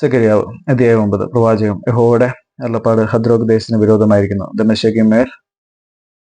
സെക്കരിയാവ് അധ്യായം ഒമ്പത് പ്രവാചകം യഹോയുടെ അല്ലപ്പാട് ഹദ്രോഗ് ദേശത്തിന് വിരോധമായിരിക്കുന്നു. ദമശയ്ക്ക് മേൽ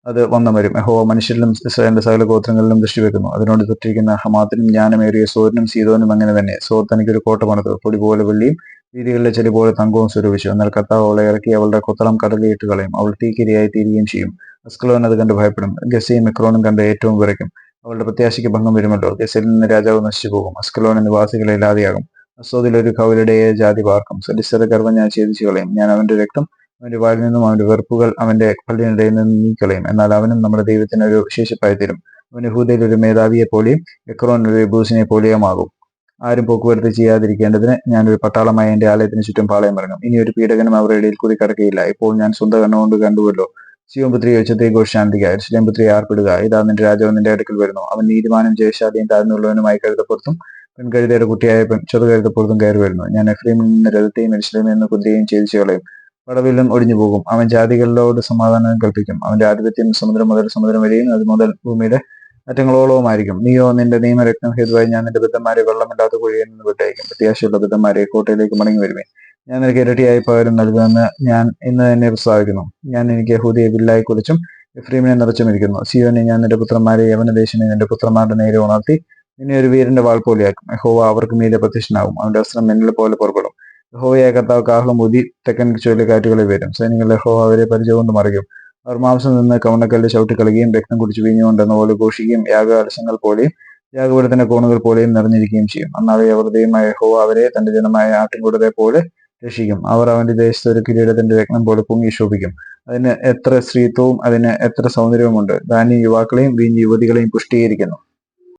അത് വന്നു വരും. യഹോവ മനുഷ്യരിലും ഇസ്രായേലിന്റെ സകല ഗോത്രങ്ങളിലും ദൃഷ്ടി വെക്കുന്നു. അതിനോട് തൊട്ടിരിക്കുന്ന ഹമാത്തിനും ജ്ഞാനമേറിയ സോറിനും സീതോനും അങ്ങനെ തന്നെ. സോർ തനിക്കൊരു കോട്ട പണിത്. പൊടി പോലെ വെള്ളിയും വീതികളിലെ ചെടി പോലെ തങ്കവും സ്വരൂപിച്ചു. എന്നാൽ കർത്താവ് അവളെ ഇറക്കി അവളുടെ കൊത്തളം കടലിയിട്ട് കളയും. അവൾ തീക്കിരിയായി തീരുകയും ചെയ്യും. അസ്കലോൻ അത് കണ്ട് ഭയപ്പെടും. ഗസയും മെക്രോണും കണ്ട് ഏറ്റവും വിറയ്ക്കും. അവളുടെ പ്രത്യാശയ്ക്ക് ഭംഗം വരുമല്ലോ. ഗസയിൽ നിന്ന് രാജാവ് നശിച്ചു പോകും അസ്കലോൻ നിവാസികളെ ഇല്ലാതെയാകും. അസോദിൽ ഒരു കവലുടയെ ജാതി പാർക്കും. സലിസ്തര ഗർഭം ഞാൻ ഛേദിച്ചു കളയും. ഞാൻ അവന്റെ രക്തം അവന്റെ വായിൽ നിന്നും അവന്റെ വെറുപ്പുകൾ അവന്റെ പള്ളിയിടയിൽ നിന്നും നീക്കളയും എന്നാൽ അവനും നമ്മുടെ ദൈവത്തിന് ഒരു ശേഷിപ്പായി തരും അവന് ഹൂദയിൽ ഒരു മേധാവിയെ പോലെയും എക്രോൻ ഒരു ബൂസിനെ പോലെയുമാകും ആരും പോക്കുവരത്ത് ചെയ്യാതിരിക്കേണ്ടതിന് ഞാനൊരു പട്ടാളമായി എന്റെ ആലയത്തിന് ചുറ്റും പാളയം ഇറങ്ങും ഇനി ഒരു പീഡകനും അവരുടെ ഇടയിൽ കൂടി ഇപ്പോൾ ഞാൻ സ്വന്തം കണ്ണുകൊണ്ട് കണ്ടുവല്ലോ. ശിവപുത്രി ഉച്ചത്തെ ഘോഷാന്തിക എരുസലേം പുത്രി ആർപ്പിടുക. ഇതാ നിന്റെ രാജാവ് നിന്റെ അടുക്കൽ വരുന്നു. അവൻ നീതിമാനും ജയശാലിയും താഴ്ന്നുള്ളവനുമായി കരുതപ്പുറത്തും പെൺകഴുതയുടെ കുട്ടിയായ പെൺ ചെറുകഴുതപ്പുറത്തും കയറി വരുന്നു. ഞാൻ എഫ്രീമിൽ നിന്ന് രഥത്തെയും മനുഷ്യരെയും നിന്ന് കുതിരയും ഛേദിച്ചു കളയും പടവിലും ഒടിഞ്ഞു പോകും. അവൻ ജാതികളിലോട് സമാധാനം കൽപ്പിക്കും. അവന്റെ ആധിപത്യം സമുദ്രം മുതൽ സമുദ്രം വരെയും അത് മുതൽ ഭൂമിയുടെ അറ്റങ്ങളോളവുമായിരിക്കും. നീയോ നിന്റെ നിയമരത്നം ഹേതുവായി ഞാൻ നിന്റെ ബദ്ധന്മാരെ വെള്ളമില്ലാത്ത കുഴിയിൽ നിന്ന് വിട്ടയക്കും. പ്രത്യാശയുള്ള ബദ്ധന്മാരെ കോട്ടയിലേക്ക് മടങ്ങി വരുമേ ഞാൻ നിനക്ക് ഇരട്ടിയായി പകരം നൽകുമെന്ന് ഞാൻ ഇന്ന് തന്നെ പ്രസ്താവിക്കുന്നു. ഞാൻ എനിക്ക് ഹൂദിയെ വില്ലായി കുറിച്ചും എഫ്രീമിനെ നിറച്ചുമിരിക്കുന്നു സിയോനെ ഞാൻ നിന്റെ പുത്രന്മാരെ യവനദേശനെ നിന്റെ പുത്രന്മാരുടെ നേരെ ഉണർത്തി നിന്നെ ഒരു വീരന്റെ വാൾ പോലെയാക്കും യഹോവ അവർക്ക് മീതെ പ്രത്യക്ഷനാകും. അവന്റെ വസ്ത്രം മിന്നൽ പോലെ പുറപ്പെടും. യഹോവയായ കർത്താവ് കാഹളം ഉതി തെക്കൻ ചുഴലിക്കാറ്റുകളിൽ വരും. സൈനികൾ യഹോവ അവരെ പരിചയം കൊണ്ട് മറിയും. അവർ മാംസം നിന്ന് കവണക്കല്ല് ചവിട്ടിക്കളയുകയും രക്തം കുടിച്ച് വീഞ്ഞുകൊണ്ടെന്ന പോലെ ഘോഷിക്കുകയും യാഗാലസങ്ങൾ പോലെയും യാഗപുരത്തിന്റെ കോണുകൾ പോലെയും നിറഞ്ഞിരിക്കുകയും ചെയ്യും. അന്നാവെ അവർ ദൈവമായ യഹോവ അവരെ തന്റെ ജനമായ ആട്ടിൻകൂടരെ പോലെ രക്ഷിക്കും. അവർ അവന്റെ ദേശത്ത് ഒരു കിരീടത്തിന്റെ രക്തം പോലെ പൊങ്ങി ശോഭിക്കും. അതിന് എത്ര സ്ത്രീത്വവും അതിന് എത്ര സൗന്ദര്യവുമുണ്ട്. ധാന്യം യുവാക്കളെയും വീഞ്ഞ് യുവതികളെയും പുഷ്ടീകരിക്കുന്നു.